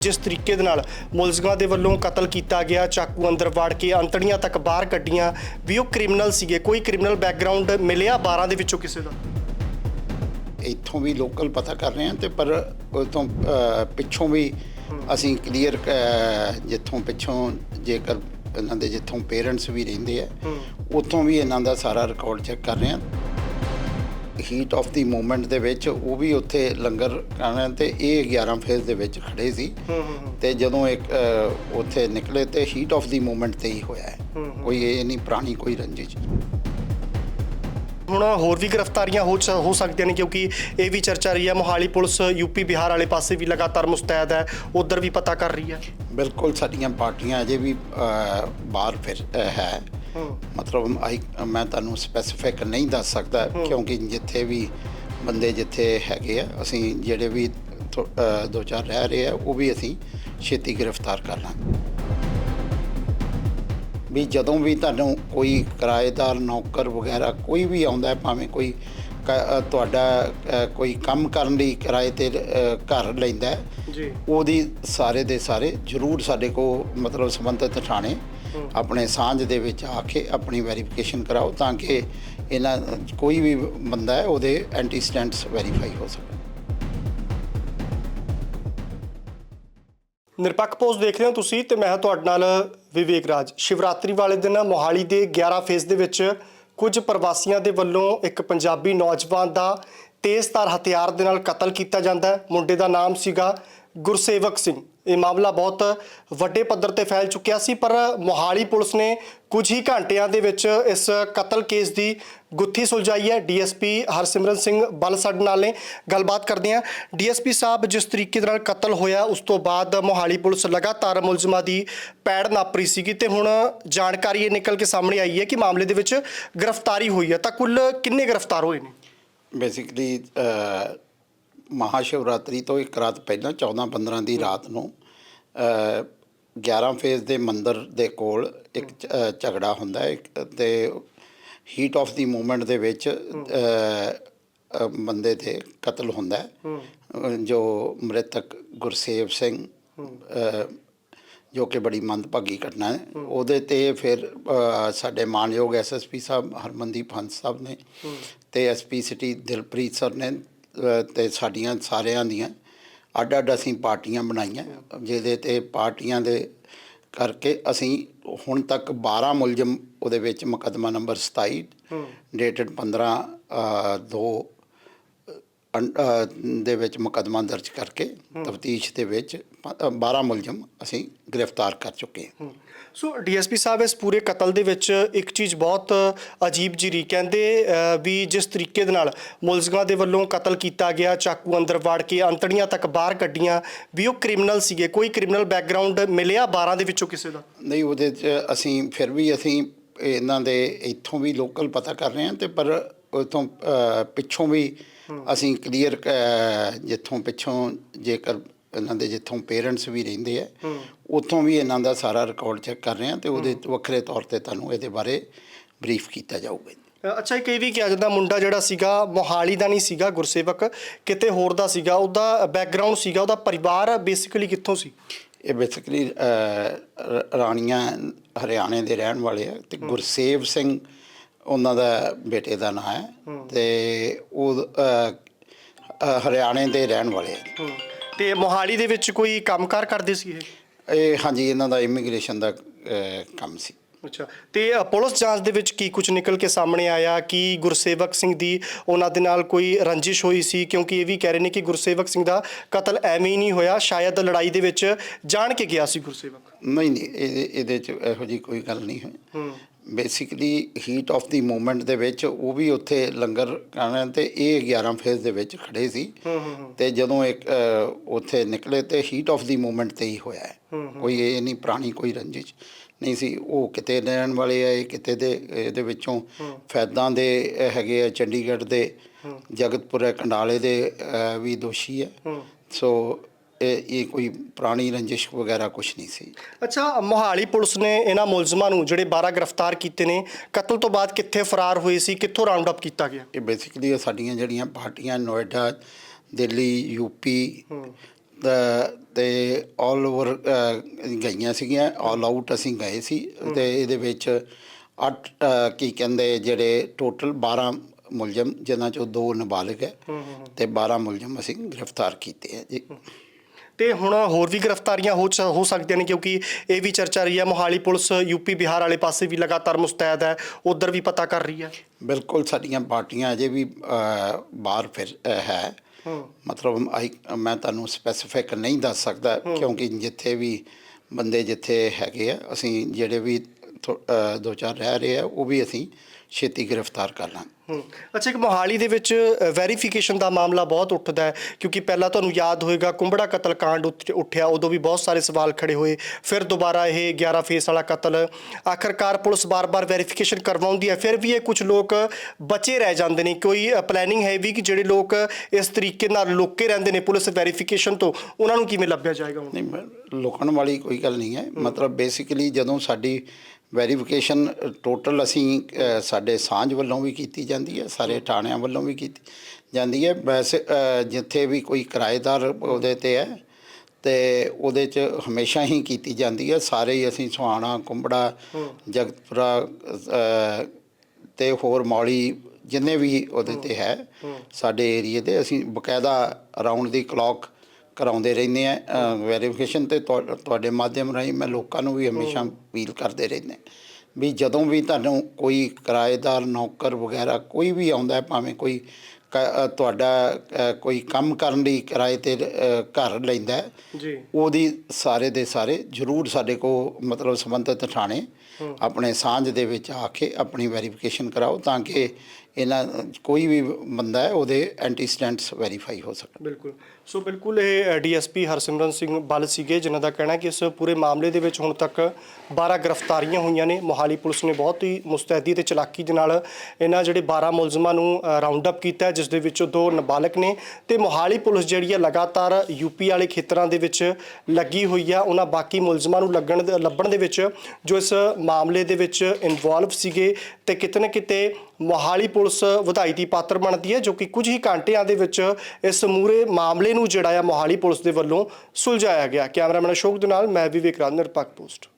ਜਿਸ ਤਰੀਕੇ ਦੇ ਨਾਲ ਮੁਲਜ਼ਮਾਂ ਦੇ ਵੱਲੋਂ ਕਤਲ ਕੀਤਾ ਗਿਆ ਚਾਕੂ ਅੰਦਰ ਵੜ ਕੇ ਅੰਤੜੀਆਂ ਤੱਕ ਬਾਹਰ ਕੱਢੀਆਂ ਵੀ ਉਹ ਕ੍ਰਿਮੀਨਲ ਸੀਗੇ। ਕੋਈ ਕ੍ਰਿਮੀਨਲ ਬੈਕਗ੍ਰਾਉਂਡ ਮਿਲਿਆ 12 ਦੇ ਵਿੱਚੋਂ ਕਿਸੇ ਦਾ? ਇੱਥੋਂ ਵੀ ਲੋਕਲ ਪਤਾ ਕਰ ਰਹੇ ਹਾਂ ਤੇ ਪਰ ਉਹ ਤੋਂ ਪਿੱਛੋਂ ਵੀ ਅਸੀਂ ਕਲੀਅਰ ਜਿੱਥੋਂ ਪਿੱਛੋਂ ਜੇਕਰ ਇਹਨਾਂ ਦੇ ਜਿੱਥੋਂ ਪੇਰੈਂਟਸ ਵੀ ਰਹਿੰਦੇ ਆ ਉੱਥੋਂ ਵੀ ਇਹਨਾਂ ਦਾ ਸਾਰਾ ਰਿਕਾਰਡ ਚੈੱਕ ਕਰ ਰਹੇ ਹਾਂ। ਹੀਟ ਆਫ ਦੀ ਮੂਮੈਂਟ ਦੇ ਵਿੱਚ ਉਹ ਵੀ ਉੱਥੇ ਲੰਗਰ ਖਾਣਾ ਤੇ ਇਹ 11 ਫੇਜ਼ ਦੇ ਵਿੱਚ ਖੜੇ ਸੀ। ਤੇ ਜਦੋਂ ਇੱਕ ਅ, ਉੱਥੇ ਨਿਕਲੇ ਤੇ ਹੀਟ ਆਫ ਦੀ ਮੂਮੈਂਟ ਤੇ ਹੀ ਹੋਇਆ ਹੈ। ਕੋਈ ਇਹ ਨਹੀਂ ਪੁਰਾਣੀ ਕੋਈ ਰੰਜਿਸ਼। ਹੁਣ ਹੋਰ ਵੀ ਗ੍ਰਿਫਤਾਰੀਆਂ ਹੋ ਚ- ਹੋ ਸਕਦੀਆਂ ਨੇ ਕਿਉਂਕਿ ਇਹ ਵੀ ਚਰਚਾ ਰਹੀ ਹੈ। ਮੋਹਾਲੀ ਪੁਲਿਸ ਯੂਪੀ ਬਿਹਾਰ ਵਾਲੇ ਪਾਸੇ ਵੀ ਲਗਾਤਾਰ ਮੁਸਤੈਦ ਹੈ। ਉਧਰ ਵੀ ਪਤਾ ਕਰ ਰਹੀ ਹੈ। ਬਿਲਕੁਲ ਸਾਡੀਆਂ ਪਾਰਟੀਆਂ ਅਜੇ ਵੀ ਬਾਹਰ ਫਿਰ ਹੈ। ਮਤਲਬ ਆਈ ਮੈਂ ਤੁਹਾਨੂੰ ਸਪੈਸੀਫਿਕ ਨਹੀਂ ਦੱਸ ਸਕਦਾ ਕਿਉਂਕਿ ਜਿੱਥੇ ਵੀ ਬੰਦੇ ਜਿੱਥੇ ਹੈਗੇ ਆ ਅਸੀਂ ਜਿਹੜੇ ਵੀ ਥੋ- ਦੋ ਚਾਰ ਰਹਿ ਰਹੇ ਆ ਉਹ ਵੀ ਅਸੀਂ ਛੇਤੀ ਗ੍ਰਿਫਤਾਰ ਕਰ ਲਾਂਗੇ। ਵੀ ਜਦੋਂ ਵੀ ਤੁਹਾਨੂੰ ਕੋਈ ਕਿਰਾਏਦਾਰ ਨੌਕਰ ਵਗੈਰਾ ਕੋਈ ਵੀ ਆਉਂਦਾ ਹੈ, ਭਾਵੇਂ ਕੋਈ ਕ- ਤੁਹਾਡਾ ਕੋਈ ਕੰਮ ਕਰਨ ਲਈ ਕਿਰਾਏ ਤੇ ਘਰ ਲੈਂਦਾ ਹੈ, ਜੀ। ਉਹਦੀ ਸਾਰੇ ਦੇ ਸਾਰੇ ਜ਼ਰੂਰ ਸਾਡੇ ਕੋ ਮਤਲਬ ਸੰਬੰਧਿਤ ਥਾਣੇ ਆਪਣੇ ਸਾਂਝ ਦੇ ਵਿੱਚ ਆ ਕੇ ਆਪਣੀ ਵੈਰੀਫਿਕੇਸ਼ਨ ਕਰਾਓ ਤਾਂ ਕਿ ਇਹਨਾਂ, ਕੋਈ ਵੀ ਬੰਦਾ ਹੈ, ਉਹਦੇ ਐਂਟੀਸਟੈਂਟਸ ਵੈਰੀਫਾਈ ਹੋ ਸਕਣ ਨਿਰਪੱਖ ਪੋਸਟ ਦੇਖ ਰਹੇ ਹੋ ਤੁਸੀਂ ਤੇ ਮੈਂ ਤੁਹਾਡੇ ਨਾਲ ਵਿਵੇਕ ਰਾਜ। ਸ਼ਿਵਰਾਤਰੀ ਵਾਲੇ ਦਿਨ ਮੋਹਾਲੀ ਦੇ 11 ਫੇਸ ਦੇ ਵਿੱਚ ਕੁਝ ਪ੍ਰਵਾਸੀਆਂ ਦੇ ਵੱਲੋਂ ਇੱਕ ਪੰਜਾਬੀ ਨੌਜਵਾਨ ਦਾ ਤੇਜ਼ਧਾਰ ਹਥਿਆਰ ਦੇ ਨਾਲ ਕਤਲ ਕੀਤਾ ਜਾਂਦਾ ਹੈ। ਮੁੰਡੇ ਦਾ ਨਾਮ ਸੀਗਾ ਗੁਰਸੇਵਕ ਸਿੰਘ ਇਹ ਮਾਮਲਾ ਬਹੁਤ ਵੱਡੇ ਪੱਧਰ ਤੇ ਫੈਲ ਚੁੱਕਿਆ ਸੀ, ਪਰ ਮੋਹਾਲੀ ਪੁਲਿਸ ਨੇ ਕੁਝ ਹੀ ਘੰਟਿਆਂ ਦੇ ਵਿੱਚ ਇਸ ਕਤਲ ਕੇਸ ਦੀ ਗੁੱਥੀ ਸੁਲਝਾਈ ਹੈ। ਡੀਐਸਪੀ ਹਰਸਿਮਰਨ ਸਿੰਘ ਬਲ ਸਾਡੇ ਨਾਲ ਨੇ। ਗੱਲਬਾਤ ਕਰਦੇ ਹਾਂ। ਡੀਐਸਪੀ ਸਾਹਿਬ, ਜਿਸ ਤਰੀਕੇ ਦੇ ਨਾਲ ਕਤਲ ਹੋਇਆ, ਉਸ ਤੋਂ ਬਾਅਦ ਮੋਹਾਲੀ ਪੁਲਿਸ ਲਗਾਤਾਰ ਮੁਲਜ਼ਮਾਂ ਦੀ ਪੈੜ ਨਾਪਰੀ ਸੀਗੀ ਤੇ ਹੁਣ ਜਾਣਕਾਰੀ ਇਹ ਨਿਕਲ ਕੇ ਸਾਹਮਣੇ ਆਈ ਹੈ ਕਿ ਮਾਮਲੇ ਦੇ ਵਿੱਚ ਗ੍ਰਿਫਤਾਰੀ ਹੋਈ ਹੈ। ਤਾਂ ਕੁੱਲ ਕਿੰਨੇ ਗ੍ਰਿਫਤਾਰ ਹੋਏ ਨੇ? ਬੇਸਿਕਲੀ ਮਹਾ ਸ਼ਿਵਰਾਤਰੀ ਤੋਂ ਇੱਕ ਰਾਤ ਪਹਿਲਾਂ 14 15 ਦੀ ਰਾਤ ਨੂੰ ਅ, 11 ਫੇਜ਼ ਦੇ ਮੰਦਿਰ ਦੇ ਕੋਲ ਇੱਕ ਝਗੜਾ ਹੁੰਦਾ ਹੈ। ਤੇ ਹੀਟ ਆਫ ਦੀ ਮੂਵਮੈਂਟ ਦੇ ਵਿੱਚ ਬੰਦੇ ਤੇ ਕਤਲ ਹੁੰਦਾ ਜੋ ਮ੍ਰਿਤਕ ਗੁਰਸੇਵ ਸਿੰਘ ਜੋ ਕਿ ਬੜੀ ਮੰਦਭਾਗੀ ਘਟਨਾ ਹੈ। ਉਹਦੇ ਤੇ ਫਿਰ ਸਾਡੇ ਮਾਨਯੋਗ ਐਸਐਸਪੀ ਸਾਹਿਬ ਹਰਮਨਦੀਪ ਹੰਸ ਸਾਹਿਬ ਨੇ ਤੇ ਐਸਪੀ ਸਿਟੀ ਦਿਲਪ੍ਰੀਤ ਸਰ ਨੇ ਤੇ ਸਾਡੀਆਂ ਸਾਰਿਆਂ ਦੀਆਂ ਅੱਡ ਅੱਡ ਅਸੀਂ ਪਾਰਟੀਆਂ ਬਣਾਈਆਂ ਜਿਹਦੇ ਤੇ ਪਾਰਟੀਆਂ ਦੇ ਕਰਕੇ ਅਸੀਂ ਹੁਣ ਤੱਕ 12 ਮੁਲਜ਼ਮ ਉਹਦੇ ਵਿੱਚ ਮੁਕੱਦਮਾ ਨੰਬਰ 27 ਡੇਟਡ 15 ਅ, 2 ਅੰ- ਅ, ਦੇ ਵਿੱਚ ਮੁਕੱਦਮਾ ਦਰਜ ਕਰਕੇ ਤਫਤੀਸ਼ ਦੇ ਵਿੱਚ ਪ- ਅ, 12 ਮੁਲਜ਼ਮ ਅਸੀਂ ਗ੍ਰਿਫਤਾਰ ਕਰ ਚੁੱਕੇ ਹਾਂ। ਸੋ ਡੀਐਸਪੀ ਸਾਹਿਬ ਇਸ ਪੂਰੇ ਕਤਲ ਦੇ ਵਿੱਚ ਇੱਕ ਚੀਜ਼ ਬਹੁਤ ਅਜੀਬ ਜਿਹੀ ਕਹਿੰਦੇ ਅਹ, ਵੀ ਜਿਸ ਤਰੀਕੇ ਦੇ ਨਾਲ ਮੁਲਜ਼ਮਾਂ ਦੇ ਵੱਲੋਂ ਕਤਲ ਕੀਤਾ ਗਿਆ ਚਾਕੂ ਅੰਦਰ ਵੜ ਕੇ ਅੰਤੜੀਆਂ ਤੱਕ ਬਾਹਰ ਕੱਢੀਆਂ ਵੀ ਉਹ ਕ੍ਰਿਮੀਨਲ ਸੀਗੇ। ਕੋਈ ਕ੍ਰਿਮੀਨਲ ਬੈਕਗ੍ਰਾਉਂਡ ਮਿਲਿਆ 12 ਦੇ ਵਿੱਚੋਂ ਕਿਸੇ ਦਾ? ਨਹੀਂ ਉਹਦੇ 'ਚ ਅਸੀਂ ਫਿਰ ਵੀ ਅਸੀਂ ਇਹਨਾਂ ਦੇ ਇੱਥੋਂ ਵੀ ਲੋਕਲ ਪਤਾ ਕਰ ਰਹੇ ਹਾਂ ਤੇ ਪਰ ਉਥੋਂ ਪਿੱਛੋਂ ਵੀ ਅਸੀਂ ਕਲੀਅਰ ਜਿੱਥੋਂ ਪਿੱਛੋਂ ਜੇਕਰ ਇਹਨਾਂ ਦੇ ਜਿੱਥੋਂ ਪੇਰੈਂਟਸ ਵੀ ਰਹਿੰਦੇ ਆ ਉੱਥੋਂ ਵੀ ਇਹਨਾਂ ਦਾ ਸਾਰਾ ਰਿਕਾਰਡ ਚੈੱਕ ਕਰ ਰਹੇ ਹਾਂ ਤੇ ਉਹਦੇ ਵੱਖਰੇ ਤੌਰ ਤੇ ਤੁਹਾਨੂੰ ਇਹਦੇ ਬਾਰੇ ਬਰੀਫ ਕੀਤਾ ਜਾਊਗਾ ਅੱਛਾ ਇਹ ਕਈ ਵੀ ਕਿਹਾ ਜਾਂਦਾ ਮੁੰਡਾ ਜਿਹੜਾ ਸੀਗਾ ਮੋਹਾਲੀ ਦਾ ਨਹੀਂ ਸੀਗਾ ਗੁਰਸੇਵਕ ਕਿਤੇ ਹੋਰ ਦਾ ਸੀਗਾ ਉਹਦਾ ਬੈਕਗ੍ਰਾਉਂਡ ਸੀਗਾ ਉਹਦਾ ਪਰਿਵਾਰ ਬੇਸਿਕਲੀ ਕਿੱਥੋਂ ਸੀ? ਇਹ ਬੇਸਿਕਲੀ ਰਾਣੀਆਂ ਹਰਿਆਣੇ ਦੇ ਰਹਿਣ ਵਾਲੇ ਆ ਤੇ ਗੁਰਸੇਵ ਸਿੰਘ ਉਹਨਾਂ ਦਾ ਬੇਟੇ ਦਾ ਨਾਮ ਹੈ ਤੇ ਉਹ ਹਰਿਆਣੇ ਦੇ ਰਹਿਣ ਵਾਲੇ ਆ ਤੇ ਮੋਹਾਲੀ ਦੇ ਵਿੱਚ ਕੋਈ ਕੰਮਕਾਰ ਕਰਦੇ ਸੀ ਇਹ? ਇਹ ਹਾਂਜੀ ਇਹਨਾਂ ਦਾ ਇਮੀਗ੍ਰੇਸ਼ਨ ਦਾ ਕੰਮ ਸੀ। ਅੱਛਾ। ਤੇ ਅ, ਪੁਲਿਸ ਜਾਂਚ ਦੇ ਵਿੱਚ ਕੀ ਕੁਝ ਨਿਕਲ ਕੇ ਸਾਹਮਣੇ ਆਇਆ? ਕਿ ਗੁਰਸੇਵਕ ਸਿੰਘ ਦੀ ਉਹਨਾਂ ਦੇ ਨਾਲ ਕੋਈ ਰੰਜਿਸ਼ ਹੋਈ ਸੀ? ਕਿਉਂਕਿ ਇਹ ਵੀ ਕਹਿ ਰਹੇ ਨੇ ਕਿ ਗੁਰਸੇਵਕ ਸਿੰਘ ਦਾ ਕਤਲ ਐਵੇਂ ਹੀ ਨਹੀਂ ਹੋਇਆ। ਸ਼ਾਇਦ ਲੜਾਈ ਦੇ ਵਿੱਚ ਜਾਣ ਕੇ ਗਿਆ ਸੀ ਗੁਰਸੇਵਕ। ਨਹੀਂ ਨਹੀਂ ਇਹਦੇ ਇਹਦੇ ਚ ਇਹੋ ਜੀ ਕੋਈ ਗੱਲ ਨਹੀਂ ਹੋਈ। ਬੇਸਿਕਲੀ ਹੀਟ ਆਫ ਦੀ ਮੂਮੈਂਟ ਦੇ ਵਿੱਚ ਉਹ ਵੀ ਉੱਥੇ ਲੰਗਰ ਖਾਣਾ ਤੇ ਇਹ 11 ਫੇਜ਼ ਦੇ ਵਿੱਚ ਖੜੇ ਸੀ। ਤੇ ਜਦੋਂ ਇੱਕ ਉੱਥੇ ਨਿਕਲੇ ਤੇ ਹੀਟ ਆਫ ਦੀ ਮੂਮੈਂਟ ਤੇ ਹੀ ਹੋਇਆ ਹੈ। ਕੋਈ ਇਹ ਨਹੀਂ ਪੁਰਾਣੀ ਕੋਈ ਰੰਜਿਸ਼ ਨਹੀਂ ਸੀ। ਉਹ ਕਿਤੇ ਰਹਿਣ ਵਾਲੇ ਆ ਇਹ ਕਿਤੇ ਦੇ ਇਹਦੇ ਵਿੱਚੋਂ ਫੈਦਾਂ ਦੇ ਹੈਗੇ ਆ ਚੰਡੀਗੜ੍ਹ ਦੇ ਜਗਤਪੁਰ ਕੰਡਾਲੇ ਦੇ ਵੀ ਦੋਸ਼ੀ ਹੈ। ਸੋ ਇਹ ਇਹ ਕੋਈ ਪੁਰਾਣੀ ਰੰਜਿਸ਼ ਵਗੈਰਾ ਕੁਝ ਨਹੀਂ ਸੀ। ਅੱਛਾ ਮੋਹਾਲੀ ਪੁਲਿਸ ਨੇ ਇਹਨਾਂ ਮੁਲਜ਼ਮਾਂ ਨੂੰ ਜਿਹੜੇ 12 ਗ੍ਰਿਫਤਾਰ ਕੀਤੇ ਨੇ ਕਤਲ ਤੋਂ ਬਾਅਦ ਕਿੱਥੇ ਫਰਾਰ ਹੋਏ ਸੀ ਕਿੱਥੋਂ ਰਾਉਂਡ ਅਪ ਕੀਤਾ ਗਿਆ? ਇਹ ਬੇਸਿਕਲੀ ਸਾਡੀਆਂ ਜਿਹੜੀਆਂ ਪਾਰਟੀਆਂ ਨੋਇਡਾ ਦਿੱਲੀ ਯੂਪੀ ਤੇ ਆਲ ਓਵਰ ਗਈਆਂ ਸੀਗੀਆਂ ਆਲ ਆਊਟ ਅਸੀਂ ਗਏ ਸੀ। ਤੇ ਇਹਦੇ ਵਿੱਚ ਅੱਠ ਕੀ ਕਹਿੰਦੇ ਜਿਹੜੇ ਟੋਟਲ 12 ਮੁਲਜ਼ਮ ਜਿਨ੍ਹਾਂ ਚੋਂ ਦੋ ਨਾਬਾਲਗ ਹੈ। ਤੇ 12 ਮੁਲਜ਼ਮ ਅਸੀਂ ਗ੍ਰਿਫਤਾਰ ਕੀਤੇ ਹੈ ਜੀ। ਤੇ ਹੁਣ ਹੋਰ ਵੀ ਗ੍ਰਿਫਤਾਰੀਆਂ ਹੋ ਚ- ਹੋ ਸਕਦੀਆਂ ਨੇ ਕਿਉਂਕਿ ਇਹ ਵੀ ਚਰਚਾ ਰਹੀ ਹੈ। ਮੋਹਾਲੀ ਪੁਲਿਸ ਯੂਪੀ ਬਿਹਾਰ ਵਾਲੇ ਪਾਸੇ ਵੀ ਲਗਾਤਾਰ ਮੁਸਤੈਦ ਹੈ। ਉਧਰ ਵੀ ਪਤਾ ਕਰ ਰਹੀ ਹੈ। ਬਿਲਕੁਲ ਸਾਡੀਆਂ ਪਾਰਟੀਆਂ ਅਜੇ ਵੀ ਅ, ਬਾਹਰ ਫਿਰ ਅ, ਹੈ। ਮਤਲਬ ਆਈ ਮੈਂ ਤੁਹਾਨੂੰ ਸਪੈਸੀਫਿਕ ਨਹੀਂ ਦੱਸ ਸਕਦਾ ਕਿਉਂਕਿ ਜਿੱਥੇ ਵੀ ਬੰਦੇ ਜਿੱਥੇ ਹੈਗੇ ਆ ਅਸੀਂ ਜਿਹੜੇ ਵੀ ਥੋ- ਅ, ਦੋ ਚਾਰ ਰਹਿ ਰਹੇ ਆ ਉਹ ਵੀ ਅਸੀਂ ਛੇਤੀ ਗ੍ਰਿਫਤਾਰ ਕਰ ਹੂੰ। ਅੱਛਾ ਇੱਕ ਮੋਹਾਲੀ ਦੇ ਵਿੱਚ ਵੈਰੀਫਿਕੇਸ਼ਨ ਦਾ ਮਾਮਲਾ ਬਹੁਤ ਉੱਠਦਾ ਹੈ ਕਿਉਂਕਿ ਪਹਿਲਾਂ ਤੁਹਾਨੂੰ ਯਾਦ ਹੋਏਗਾ ਕੁੰਬੜਾ ਕਤਲकांड ਉੱਠ- ਉੱਠਿਆ ਉਦੋਂ ਵੀ ਬਹੁਤ ਸਾਰੇ ਸਵਾਲ ਖੜੇ ਹੋਏ। ਫਿਰ ਦੁਬਾਰਾ ਇਹ 11 ਫੇਸ ਵਾਲਾ ਕਤਲ। ਆਖਰਕਾਰ ਪੁਲਿਸ ਬਾਰ-ਬਾਰ ਵੈਰੀਫਿਕੇਸ਼ਨ ਕਰਵਾਉਂਦੀ ਹੈ ਫਿਰ ਵੀ ਇਹ ਕੁਝ ਲੋਕ ਬਚੇ ਰਹਿ ਜਾਂਦੇ ਨੇ। ਕੋਈ ਪਲੈਨਿੰਗ ਹੈ ਵੀ ਕਿ ਜਿਹੜੇ ਲੋਕ ਇਸ ਤਰੀਕੇ ਨਾਲ ਲੁੱਕੇ ਰਹਿੰਦੇ ਨੇ ਪੁਲਿਸ ਵੈਰੀਫਿਕੇਸ਼ਨ ਤੋਂ ਉਹਨਾਂ ਨੂੰ ਕਿਵੇਂ ਲੱਭਿਆ ਜਾਏਗਾ ਹੁਣ? ਨਹੀਂ ਮੈਂ- ਲੁਕਣ ਵਾਲੀ ਕੋਈ ਗੱਲ ਨਹੀਂ ਹੈ। ਮਤਲਬ ਬੇਸਿਕਲੀ ਜਦੋਂ ਸਾਡੀ ਵੈਰੀਫਿਕੇਸ਼ਨ ਟੋਟਲ ਅਸੀਂ ਸਾਡੇ ਸਾਂਝ ਵੱਲੋਂ ਵੀ ਕੀਤੀ ਜਾਂਦੀ ਹੈ ਸਾਰੇ ਥਾਣਿਆਂ ਵੱਲੋਂ ਵੀ ਕੀਤੀ ਜਾਂਦੀ ਹੈ। ਵੈਸੇ ਜਿੱਥੇ ਵੀ ਕੋਈ ਕਿਰਾਏਦਾਰ ਉਹਦੇ ਤੇ ਹੈ ਤੇ ਉਹਦੇ ਚ ਹਮੇਸ਼ਾ ਹੀ ਕੀਤੀ ਜਾਂਦੀ ਹੈ। ਸਾਰੇ ਹੀ ਅਸੀਂ ਸੁਹਾਣਾ ਕੁੰਬੜਾ ਜਗਤਪੁਰਾ ਤੇ ਹੋਰ ਮੌਲੀ ਜਿੰਨੇ ਵੀ ਉਹਦੇ ਤੇ ਹੈ। ਸਾਡੇ ਏਰੀਏ ਦੇ ਅਸੀਂ ਬਕਾਇਦਾ ਰਾਉਂਡ ਦੀ ਕਲੌਕ ਕਰਾਉਂਦੇ ਰਹਿੰਦੇ ਆ ਵੈਰੀਫਿਕੇਸ਼ਨ ਤੇ ਤੁਹਾ- ਤੁਹਾਡੇ ਮਾਧਿਅਮ ਰਾਹੀਂ ਮੈਂ ਲੋਕਾਂ ਨੂੰ ਵੀ ਹਮੇਸ਼ਾ ਅਪੀਲ ਕਰਦੇ ਰਹਿੰਦੇ ਵੀ ਜਦੋਂ ਵੀ ਤੁਹਾਨੂੰ ਕੋਈ ਕਿਰਾਏਦਾਰ ਨੌਕਰ ਵਗੈਰਾ ਕੋਈ ਵੀ ਆਉਂਦਾ ਹੈ, ਭਾਵੇਂ ਕੋਈ ਤੁਹਾਡਾ ਕੋਈ ਕੰਮ ਕਰਨ ਲਈ ਕਿਰਾਏ ਤੇ ਘਰ ਲੈਂਦਾ ਜੀ। ਉਹਦੀ ਸਾਰੇ ਦੇ ਸਾਰੇ ਜ਼ਰੂਰ ਸਾਡੇ ਕੋ ਮਤਲਬ ਸੰਬੰਧਿਤ ਥਾਣੇ ਆਪਣੇ ਸਾਂਝ ਦੇ ਵਿੱਚ ਆ ਕੇ ਆਪਣੀ ਵੈਰੀਫਿਕੇਸ਼ਨ ਕਰਾਓ ਤਾਂ ਕਿ ਇਹਨਾਂ ਕੋਈ ਵੀ ਬੰਦਾ ਹੈ ਉਹਦੇ ਐਂਟੀਸਟੈਂਟਸ ਵੈਰੀਫਾਈ ਹੋ ਸਕਣ ਬਿਲਕੁਲ। ਸੋ ਬਿਲਕੁਲ ਇਹ ਡੀਐਸਪੀ ਹਰਸਿਮਰਨ ਸਿੰਘ ਬਲ ਸੀਗੇ ਜਿਨ੍ਹਾਂ ਦਾ ਕਹਿਣਾ ਕਿ ਇਸ ਪੂਰੇ ਮਾਮਲੇ ਦੇ ਵਿੱਚ ਹੁਣ ਤੱਕ 12 ਗ੍ਰਿਫਤਾਰੀਆਂ ਹੋਈਆਂ ਨੇ। ਮੋਹਾਲੀ ਪੁਲਿਸ ਨੇ ਬਹੁਤ ਹੀ ਮੁਸਤੈਦੀ ਤੇ ਚਲਾਕੀ ਦੇ ਨਾਲ ਇਹਨਾਂ ਜਿਹੜੇ 12 ਮੁਲਜ਼ਮਾਂ ਨੂੰ ਰਾਉਂਡ ਅਪ ਕੀਤਾ ਹੈ, ਜਿਸ ਦੇ ਵਿੱਚੋਂ ਦੋ ਨਾਬਾਲਗ ਨੇ ਤੇ ਮੋਹਾਲੀ ਪੁਲਿਸ ਜਿਹੜੀ ਹੈ ਲਗਾਤਾਰ ਯੂਪੀ ਵਾਲੇ ਖੇਤਰਾਂ ਦੇ ਵਿੱਚ ਲੱਗੀ ਹੋਈ ਆ। ਉਹਨਾਂ ਬਾਕੀ ਮੁਲਜ਼ਮਾਂ ਨੂੰ ਲੱਗਣ ਦੇ- ਲੱਭਣ ਦੇ ਵਿੱਚ ਜੋ ਇਸ ਮਾਮਲੇ ਦੇ ਵਿੱਚ ਇਨਵੋਲਵ ਸੀਗੇ ਤੇ ਕਿਤੇ ਨਾ ਕਿਤੇ ਮੋਹਾਲੀ ਪੁਲਿਸ ਵਧਾਈ ਦੀ ਪਾਤਰ ਬਣਦੀ ਹੈ, ਜੋ ਕਿ ਕੁਝ ਹੀ ਘੰਟਿਆਂ ਦੇ ਵਿੱਚ ਇਸ ਮੂਰੇ ਮਾਮਲੇ ਨੂੰ, ਜਿਹੜਾ ਆ ਮੋਹਾਲੀ ਪੁਲਿਸ ਦੇ ਵੱਲੋਂ ਸੁਲਝਾਇਆ ਗਿਆ। ਕੈਮਰਾਮੈਨ ਅਸ਼ੋਕ ਦੇ ਨਾਲ ਮੈਂ ਵਿਵੇਕ ਰਾਜ, ਨਿਰਪੱਖ ਪੋਸਟ।